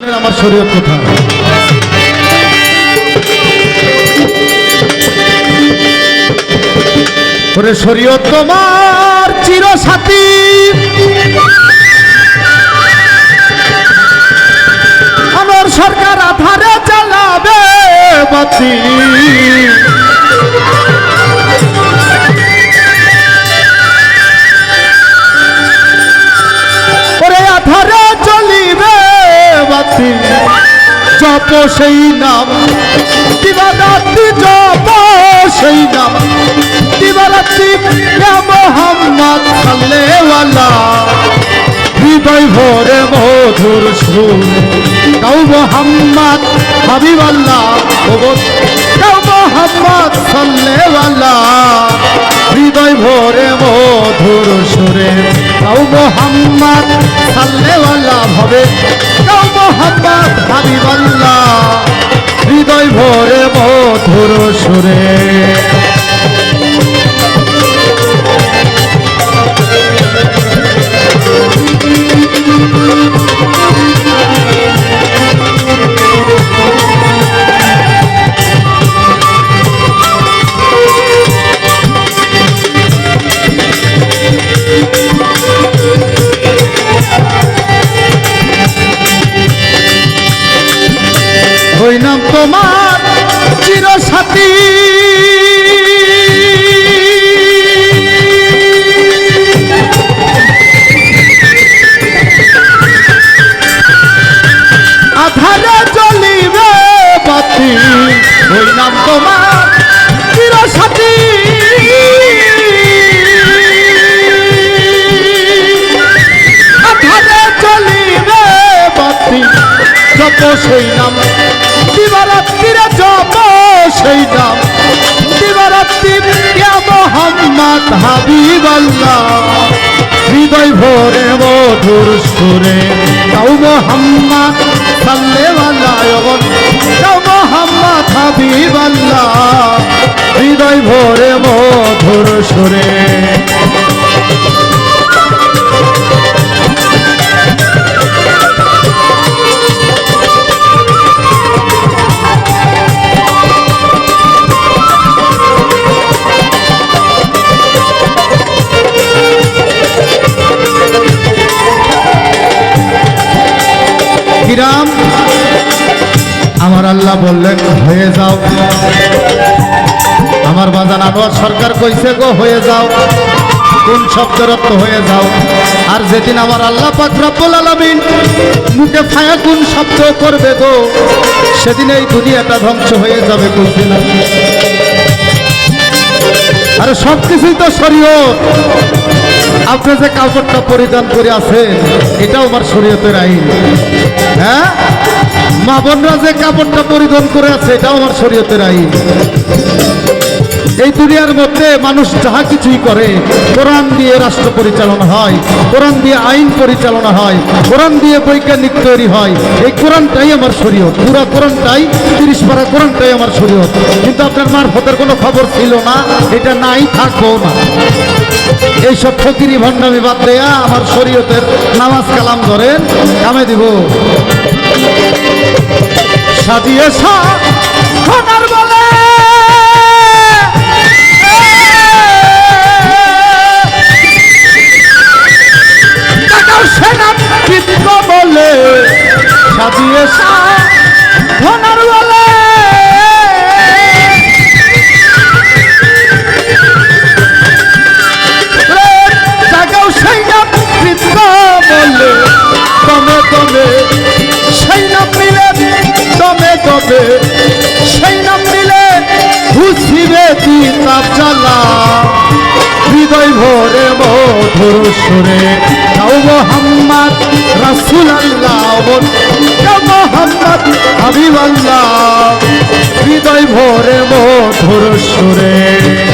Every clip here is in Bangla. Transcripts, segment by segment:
আমার শরীয়ত কথা? ওরে শরীয়ত তোমার চিরসাথী। আমার সরকার আধারে চালাবে বাতি ওরে আধারে চলিবে বাতি জপ সেই নাম। দিবারাত্রি জপ সেই নাম। দিবারাত্রি মোহাম্মদ সাল্লেওয়ালা হৃদয় ভরে মধুর সুর। কাউ মোহাম্মদ হাবিবাল্লাহ কাউ মোহাম্মদ সাল্লেওয়ালা হৃদয় ভরে মধুর সুরে। কাউ মোহাম্মদ সাল্লেওয়ালা ভবে মোহাম্মদ হাবিবাল্লাহ। হৃদয় ভরে মধুর সুরে। হাবিবাল্লাহ, হৃদয় ভরে মধুর সুরে। তাও মোহাম্মদ সাল্লেওয়াল্লাহ তাও মোহাম্মদ, হাবিবাল্লাহ, হৃদয় ভরে মধুর সুরে। কিরাম আমার আল্লাহ বললেন, হয়ে যাও। আমার বাজান আনোয়ার সরকার কইছে, গো, হয়ে যাও। কোন শব্দের অর্থ হয়ে যাও। আর যেদিন আমার আল্লাহ পাক রব্বুল আলামিন মুখে ফায়া কোন শব্দ করবে গো, সেদিন এই দুনিয়াটা ধ্বংস হয়ে যাবে কইছে না আরে সব কিছুই তো শরীয়ত। আপনি যে কাপড়টা পরিধান করে আছেন, এটাও আমার শরীয়তের আইন। হ্যাঁ? মা বোনরা যে কাপড়টা পরিধান করে আছে, এটাও আমার শরীয়তের আইন। এই দুনিয়ার মধ্যে মানুষ যাহা কিছুই করে, কোরআন দিয়ে রাষ্ট্র পরিচালনা হয়, কোরআন দিয়ে আইন পরিচালনা হয়, কোরআন দিয়ে বৈজ্ঞানিক তৈরি হয়, এই কোরআনটাই আমার শরীয়ত। পুরা কোরআনটাই, তিরিশ পারা কোরআনটাই আমার শরীয়ত। কিন্তু আপনার মারফতের কোনো খবর ছিল না, এটা নাই থাকব না। এইসব ফকিরি ভণ্ডামি বাদ দেয়া আমার শরীয়তের নামাজ কালাম ধরেন, কামে দিব। সাজিয়ে সার চিত্র বলে সাজিয়ে সার বলে জাগাও সেই কৃষ্ণ বলে তমে তমে সেই নাম মিলে তমে তমে সেই নাম মিলে ঘুষিবে তাপ জ্বালা। হৃদয় ভরে মধুর সুরে তাও মোহাম্মদ রাসুল আল্লাহ মোহাম্মদ হাবিব আল্লাহ হৃদয় ভোরে মধুর সুরে।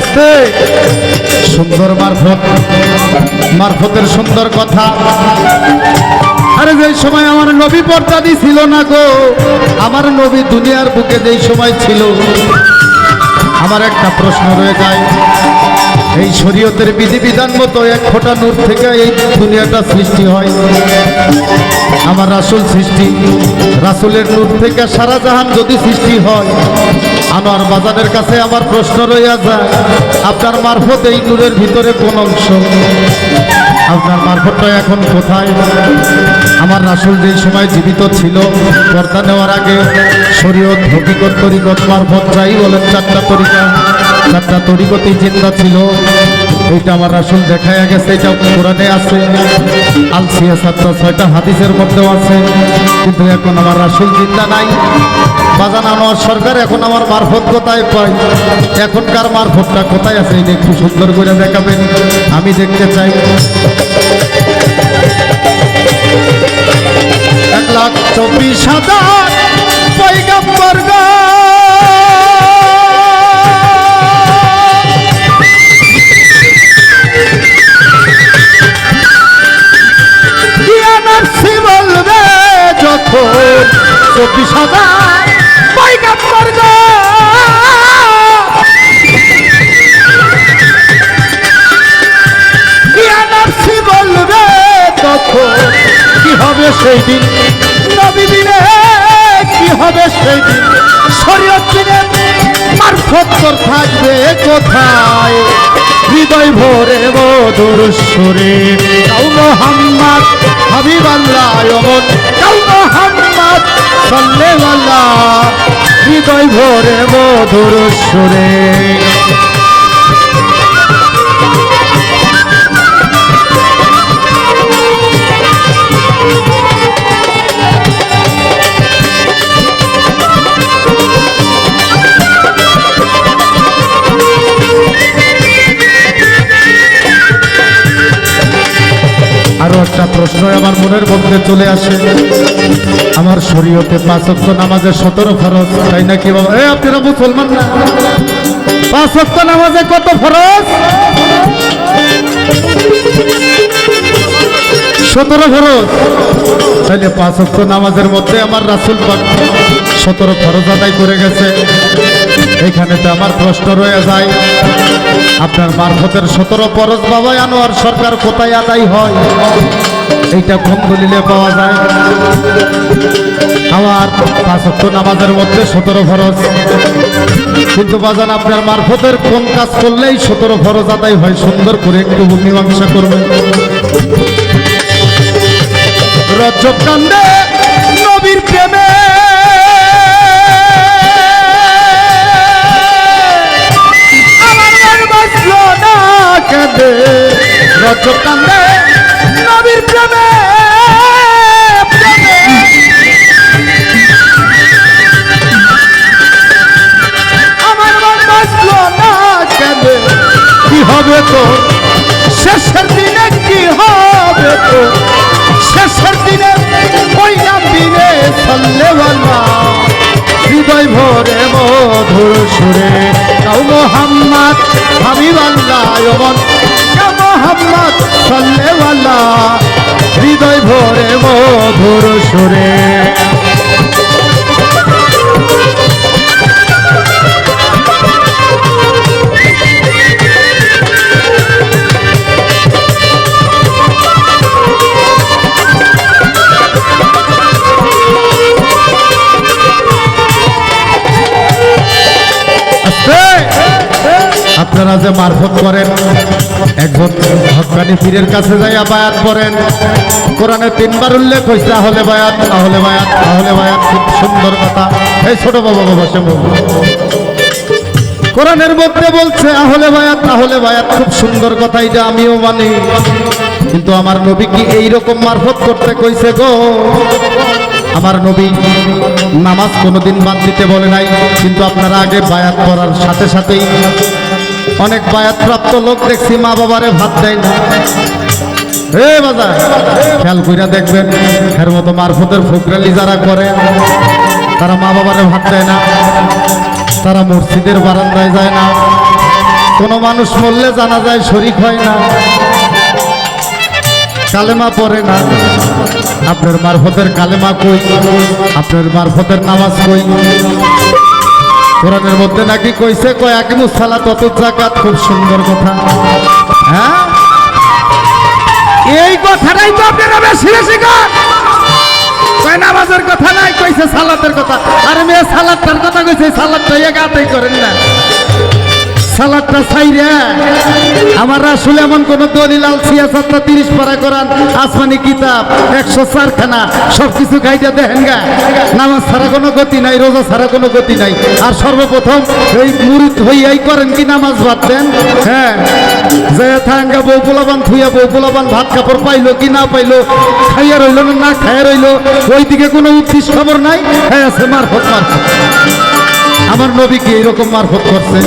আসতে। সুন্দর মারফত। মারফতের সুন্দর কথা। আরে যে সময় আমার নবী পর্দা ছিল না গো, আমার নবী দুনিয়ার বুকে যেই সময় ছিল, আমার একটা প্রশ্ন রয়ে যায়। এই শরীয়তের বিধিবিধান মতো এক ফোঁটা নূর থেকে এই দুনিয়াটা সৃষ্টি হয়। আমার রাসুল সৃষ্টি। রাসুলের নূর থেকে সারা জাহান যদি সৃষ্টি হয় আনোয়ার বাজারের কাছে আমার প্রশ্ন রইয়া যায়, আপনার মারফত এই নূরের ভিতরে কোন অংশ? আপনার মারফতটা এখন কোথায়? আমার রাসুল যেই সময় জীবিত ছিল, পর্দা নেওয়ার আগে শরীয়ত হকিকত তরিকত মারফত যাই বলেন, চারটা তরিকা। চারটা তরিকতেই চিন্তা ছিল। এইটা আমার রাসুল দেখাইয়া গেছে, এটা কোরআনে আছে। আলসিয়া সাতটা ছয়টা হাদিসের মধ্যেও আছে। কিন্তু এখন আমার রাসুল চিন্তা নাই। বাজান আনোয়ার সরকার এখন আমার মারফত কোথায় পাই এখনকার মারফতটা কোথায় আছে? এটা একটু সুন্দর করে দেখাবেন, আমি দেখতে চাই। এক লাখ চব্বিশ হাজার পৈগম্বর যখন চব্বিশ হাজার বলবে তখন কি হবে সেই দিন? নবী দিনে কি হবে সেই দিন? শরীয়ত দিনে থাকবে কোথায়? হৃদয় ভরে মধুর সুরে মোহাম্মদ হাবিব আল্লাহ অমন মোহাম্মদ হৃদয় ভরে মধুর সুরে। আরও একটা প্রশ্ন আমার মনের মধ্যে চলে আসে। আমার শরীয়তে পাঁচ অক্ট নামাজে সতেরো ফরজ, তাই নাকি বাবা? এ, আপনারা মুসলমান না? পাঁচ অক্ট নামাজে কত ফরজ? সতেরো ফরজ। তাইলে পাঁচ অক্ট নামাজের মধ্যে আমার রাসুল পাক সতেরো ফরজ আদায় করে গেছে। এখানে তো আমার প্রশ্ন রয়ে যায়, আপনার মারফতের সতেরো ফরজ বাবা আনোয়ার সরকার কোথায় আদায় হয়? এইটা কোন দলিলে পাওয়া যায়। আমার পাঁচক্ত নামাজের মধ্যে সতেরো ফরজ। কিন্তু বাজান, আপনার মারফতের কোন কাজ করলেই সতেরো ফরজ আদায় হয়? সুন্দর করে একটু মীমাংসা করবেন। রজব কান্দে নবীর প্রেমে। নবীর প্রেমে। আমার মন বাঁচলো না কাঁদে কি হবে তো? শেষের দিনে কি হবে তো? শেষের দিনে ওই নাম দিনে সাল্লেওয়ালা। হৃদয় ভরে মধুর সুরে কাউ মোহাম্মদ হাবিব আল্লাহ অমন কাউ মোহাম্মদ সাল্লেওয়ালা। মধুর সুরে। যে মারফত করেন। একজন হকানি পীরের কাছে যাই বায়াত করেন কোরআনে তিনবার উল্লেখ হয়েছে আহলে বায়াত আহলে বায়াত আহলে বায়াত, খুব সুন্দর কথা। এই ছোট বাবা বাবা, সে কোরআনের মধ্যে বলছে আহলে বায়াত আহলে বায়াত, খুব সুন্দর কথা, এটা আমিও মানি। কিন্তু আমার নবী কি এইরকম মারফত করতে কইছে গো? আমার নবী নামাজ কোনোদিন বাদ দিতে বলে নাই, কিন্তু আপনারা আগে বায়াত করার সাথে সাথেই অনেক বায়াত প্রাপ্ত লোক দেখছি, মা বাবারে ভাত দেয় না। হে বাজার, খেয়াল কইরা দেখবেন, এর মতো মারফতের ফুকরালি যারা করে, তারা মা বাবারে ভাত দেয় না, তারা মসজিদের বারান্দায় যায় না। কোনো মানুষ মরলে জানা যায় শরিক হয় না। কালেমা পড়ে না। আপনার মারফতের কালেমা কই? আপনার মারফতের নামাজ কই? কোরআনের মধ্যে নাকি কইছে, কয় আকিমুস সালাত তত জাকাত খুব সুন্দর কথা। হ্যাঁ? এই কথাটাই তো আপনারা বেশি বেশি কয়, নামাজের কথা নাই, কইছে, সালাতের কথা। আর মেয়ে সালাদটার কথা কইছে সালাদটা এগাতেই করেন না। সালাদটা ছাইরা আমার আসলে এমন কোন দলিল আল সিয়াসাতটা তিরিশ পারা করান আসমানি কিতাব, একশো চারখানা সব কিছু গাইটা দেখেন গা। নামাজ ছাড়া কোনো গতি নাই, রোজা ছাড়া কোনো গতি নাই। আর সর্বপ্রথম এই মুরিদ হইয়াই করেন কি নামাজ বাদ দেন? হ্যাঁ। যে থাঙ্গা বউ পোলাবান থুইয়া বউ পোলাবান ভাত কাপড় পাইলো কি না পাইলো, খাইয়া রইল না না খাইয়া রইল, ওইদিকে কোনো উদ্দেশ্য খবর নাই? হ্যাঁ আছে মারফত মারফত। আমার নবী কি এইরকম মারফত করছে।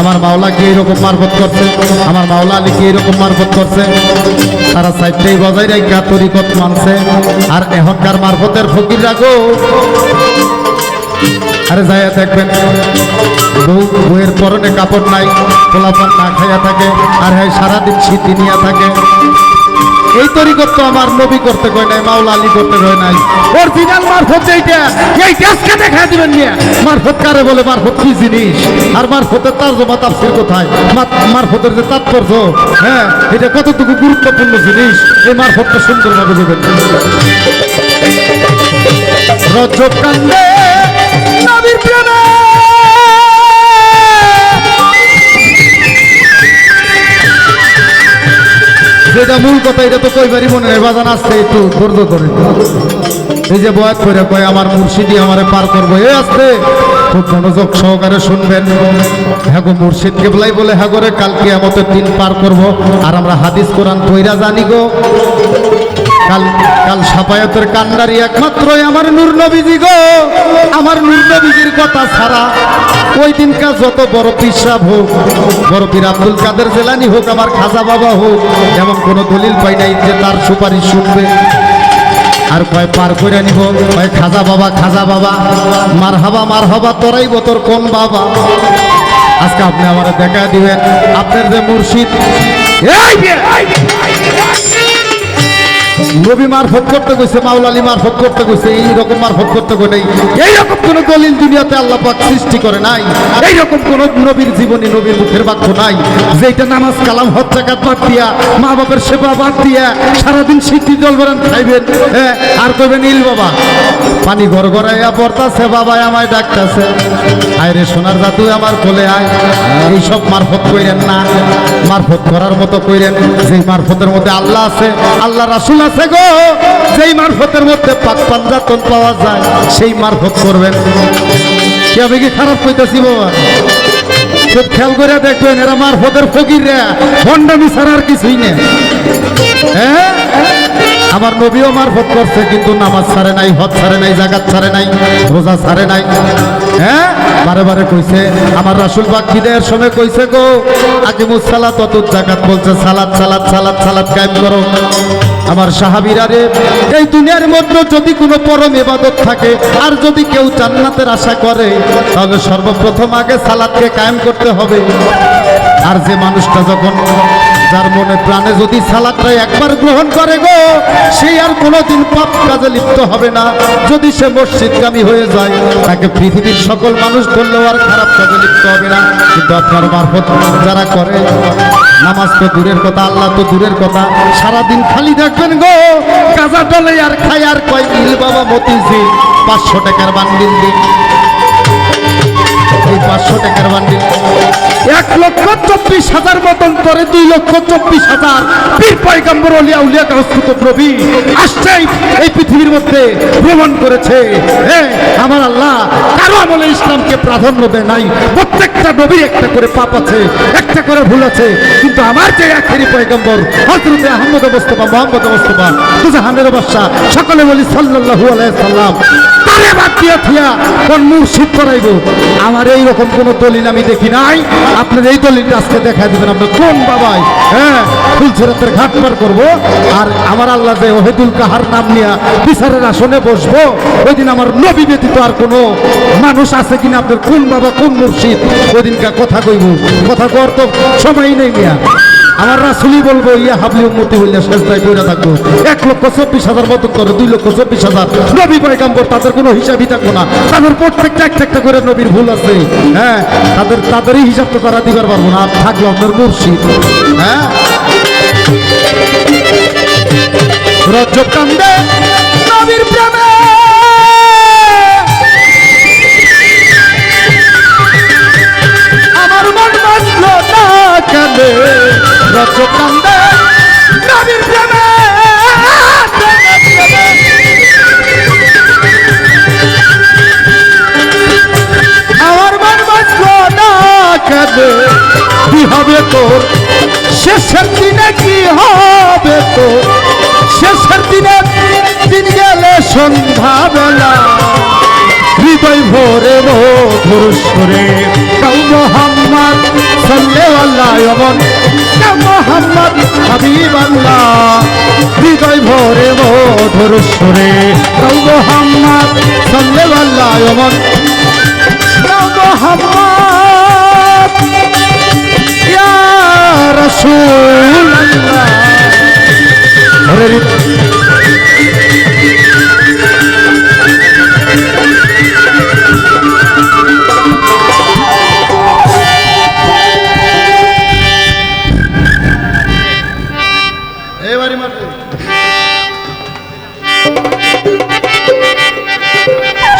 আমার মাওলা কি এইরকম মারফত করছে। আমার মাওলা আলী কি এইরকম মারফত করছে। তারা সাইডটাই বজায় রেখা তরিকত মানছে। আর এখনকার মারফতের ফকির রাখো আরে যাইয়া দেখবেন, বউ, বউয়ের পরনে কাপড় নাই, পোলাপান না খাইয়া থাকে, আর হ্যাঁ সারাদিন শীতি নিয়ে থাকে। এই তরিকত তো আমার নবী করতে কয় নাই, মাওলা আলী করতে কয় নাই। অরিজিনাল মারফত এইটা এই দেশকে দেখা দিবেন নিয়ে। মারফত কারে বলে? মারফত কি জিনিস? আর মারফতের তার্জমা তাফসির কোথায়? মারফতের যে তাৎপর্য হ্যাঁ এটা কতটুকু গুরুত্বপূর্ণ জিনিস? এই মারফতটা সুন্দরভাবে দেবেন। রজব কান্দে নবীর প্রেমে যেটা মূল কথা, এটা তো কইবারই মনে হয় বাজান আসতে একটু ধৈর্য ধরে। এই যে বয়স করে কয়, আমার মুর্শিদি আমারে পার করব। এ আসতে খুব মনোযোগ সহকারে শুনবেন। হ্যাঁ মুর্শিদ কেবলাই বলে হ্যাঁ কালকে আমাদের দিন পার করব। আর আমরা হাদিস কোরআন তৈরা জানি গো। কাল কাল সাপায়াতের কান্ডারি একমাত্রই আমার নূর নবীজি গো। আমার নূর নবীজির কথা ছাড়া ওই দিনকার যত বড় পিসাব হোক, বড় পীর আব্দুল কাদের জেলানি হোক, আমার খাজা বাবা হোক, এমন কোনো দলিল পাই নাই যে তার সুপারিশ শুনবে। আর কয় পার করে নিব কয় খাজা বাবা খাজা বাবা মার হাবা মার হাবা তোরাই তোর কোন বাবা। আজকে আপনি আমার দেখা দিবেন। আপনার যে মুর্শিদ নবী মারফত করতে কইছে, মাওলালি মারফত করতে কইছে এই রকম মারফত করতে কই নাই এইরকম কোন দলিল দুনিয়াতে আল্লাহ পাক সৃষ্টি করে নাই। আর এইরকম কোন নবীর জীবনী নবীর মুখের বাক্য নাই। যেটা নামাজ কালাম হত্যাকাত বাদ দিয়া, মা বাবার সেবা বাদ দিয়া, সারাদিন সিদ্ধি জল বেড়ান খাইবেন হ্যাঁ আর কইবেন, ইল বাবা, পানি ঘর গড়াইয়া পড়তাছে বাবা আমায় ডাকতাছে। আয় রে সোনার জাদু আমার কোলে আয়। এইসব মারফত কইরেন না। মারফত করার মতো কইরেন, যেই মারফতের মধ্যে আল্লাহ আছে, আল্লাহ রাসুল আছে গো, যেই মারফতের মধ্যে পাক পাঞ্জাতন পাওয়া যায়, সেই মারফত করবেন। কি আমি কি খারাপ কইতাছি বাবা? খুব খেয়াল করে দেখবেন এরা মারফতের ফকিররা, ভণ্ডামি ছাড়া আর কিছুই নেই। হ্যাঁ? আমার নবীও মারফত করছে, কিন্তু নামাজ ছাড়ে নাই, হজ ছাড়ে নাই জাগাত ছাড়ে নাই, রোজা ছাড়ে নাই। হ্যাঁ? বারে বারে কইছে, আমার রাসুল পাক বিদায়ের সময় কইছে গো আগে মুসালাত অত জাগাত বলছে, সালাত সালাত সালাত সালাত কায়েম করো। আমার সাহাবিরা রে, এই দুনিয়ার মধ্যে যদি কোনো পরম ইবাদত থাকে, আর যদি কেউ জান্নাতের আশা করে, তাহলে সর্বপ্রথম আগে সালাদকে কায়েম করতে হবে। আর যে মানুষটা যখন যার মনে প্রাণে যদি সালাদটা একবার গ্রহণ করে গো, সে আর কোনোদিন পাপ কাজে লিপ্ত হবে না। যদি সে মসজিদগামী হয়ে যায়, তাকে পৃথিবীর সকল মানুষ ধরলেও আর খারাপ কাজে লিপ্ত হবে না। কিন্তু আপনার মারফত যারা করে, নামাজ তো দূরের কথা, আল্লাহ তো দূরের কথা। সারাদিন খালি দেখবেন গো কাজা ডলে আর খাই আর কয়, ইল বাবা মতিঝি পাঁচশো টাকার বান্ডিল দিন। এই পাঁচশো টাকার বান্ডিল এক লক্ষ চব্বিশ হাজার মতন করে দুই লক্ষ চব্বিশ হাজার পীর পয়গম্বর অলিয়া উলিয়া কাহস্তুত প্রবী আসছে এই- পৃথিবীর মধ্যে, ভ্রমণ করেছে। হ্যাঁ আমার আল্লাহ, কারও আমলে ইসলামকে প্রাধান্য দেয় নাই। প্রত্যেকটা নবীর একটা করে পাপ আছে, একটা করে ভুল আছে। কিন্তু আমার যে আখেরি পয়গম্বর হজরতে আহমদ মোস্তফা মোহাম্মদ মোস্তফা তুজাহানের বাদশাহ সকলে বলি সাল্লাল্লাহু আলাইহি সাল্লাম, তারে থিয়া আমার এই রকম কোন দলিল আমি দেখি নাই। আপনার এই দলিলটা আজকে দেখা দিবেন আপনার কোন বাবাই হ্যাঁ? ফুলছেরাতের ঘাট পার করব। আর আমার আল্লাহ যে ওহেদুল কাহার নাম নিয়ে বিচারের আসনে বসবো ওই দিন আমার নবী ব্যতীত আর কোনো মানুষ আছে কিনা আপনার কোন বাবা, কোন মুর্শিদ ওই দিনকার কথা কইব। কথা কর তো সময় নেই মিয়া। আমার রাসুলি বলব, ইয়া হাবলি উন্মতি হইলে শেষদায় কইরা থাকব। এক লক্ষ চব্বিশ হাজার মতন করে, দুই লক্ষ চব্বিশ হাজার। নবী পয়গাম্বর, তাদের কোনো হিসাবই থাকব না। তাদের প্রত্যেকটা একটা একটা করে নবীর ভুল আছে। হ্যাঁ তাদের তাদেরই হিসাব তো তারা দিবার পারব না থাকল আপনার মুর্শিদ। হ্যাঁ? রজব কান্দে নবীর প্রেমে। আমার মন বাঁচলো না নবীর প্রেমে, হবে তোর। শেষের দিনে কি হবে তোর? শেষের দিনে দিন গেলে সন্ধ্যাবেলা হৃদয় ভরে মধুর সুরে কাউ মোহাম্মদ সাল্লে আল্লাহ অমন কাউ মোহাম্মদ হাবিব আল্লাহ হৃদয় ভরে মধুর সুরে কাউ মোহাম্মদ সাল্লে আল্লাহ অমন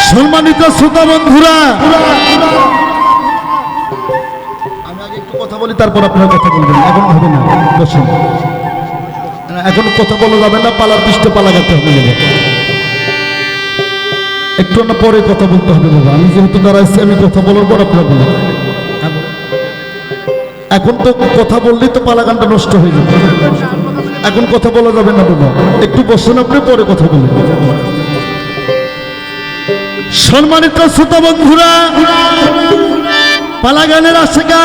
সম্মানিত শ্রোতা বন্ধুরা কথা বলি, তারপর আপনারা কথা বলবেন। এখন হবে না, বসুন। এখন কথা বলা যাবে না, পালার পৃষ্ঠে পালা গাতে হবে একটু না পরে কথা বলতে হবে বাবা আমি যেহেতু দাঁড়াইছি আমি কথা বলার পর আপনারা বলুন এখন তো কথা বললেই তো পালা গানটা নষ্ট হয়ে যাবে। এখন কথা বলা যাবে না বাবা একটু বসুন আপনি, পরে কথা বলুন সম্মানিত শ্রোতা বন্ধুরা পালা গানের আশেকা